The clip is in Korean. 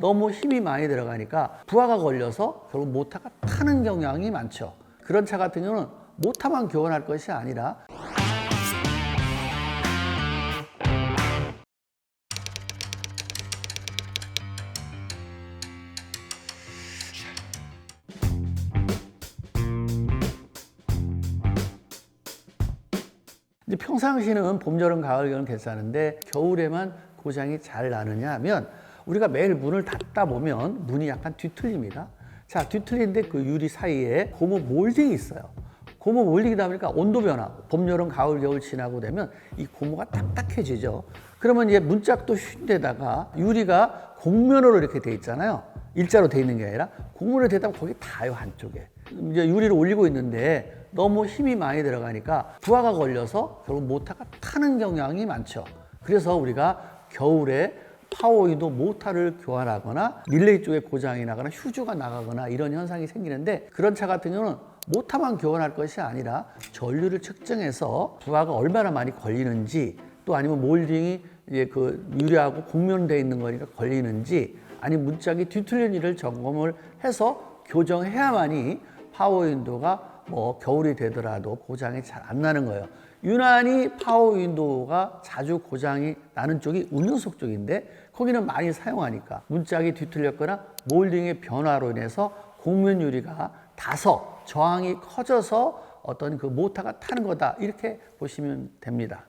너무 힘이 많이 들어가니까 부하가 걸려서 결국 모타가 타는 경향이 많죠. 그런 차 같은 경우는 모타만 교환할 것이 아니라 평상시는 봄, 여름, 가을, 겨울은 괜찮은데 겨울에만 고장이 잘 나느냐 하면 우리가 매일 문을 닫다 보면 문이 약간 뒤틀립니다. 자, 뒤틀린데 그 유리 사이에 고무 몰딩이 있어요. 고무 몰딩이다 보니까 온도 변화, 봄, 여름, 가을, 겨울 지나고 되면 이 고무가 딱딱해지죠. 그러면 이제 문짝도 쉰데다가 유리가 곡면으로 이렇게 돼 있잖아요. 일자로 돼 있는 게 아니라 곡면으로 되다 보면 거기 닿아요, 한쪽에. 이제 유리를 올리고 있는데 너무 힘이 많이 들어가니까 부하가 걸려서 결국 모타가 타는 경향이 많죠. 그래서 우리가 겨울에 파워윈도 모타를 교환하거나 릴레이 쪽에 고장이 나거나 휴즈가 나가거나 이런 현상이 생기는데 그런 차 같은 경우는 모타만 교환할 것이 아니라 전류를 측정해서 부하가 얼마나 많이 걸리는지 또 아니면 몰딩이 이제 그 유리하고 곡면돼 있는 거니까 걸리는지 아니면 문짝이 뒤틀린 일을 점검을 해서 교정해야만이 파워 윈도가 뭐 겨울이 되더라도 고장이 잘 안 나는 거예요. 유난히 파워 윈도가 자주 고장이 나는 쪽이 운전석 쪽인데 거기는 많이 사용하니까 문짝이 뒤틀렸거나 몰딩의 변화로 인해서 곡면 유리가 닿아서 저항이 커져서 어떤 그 모타가 타는 거다 이렇게 보시면 됩니다.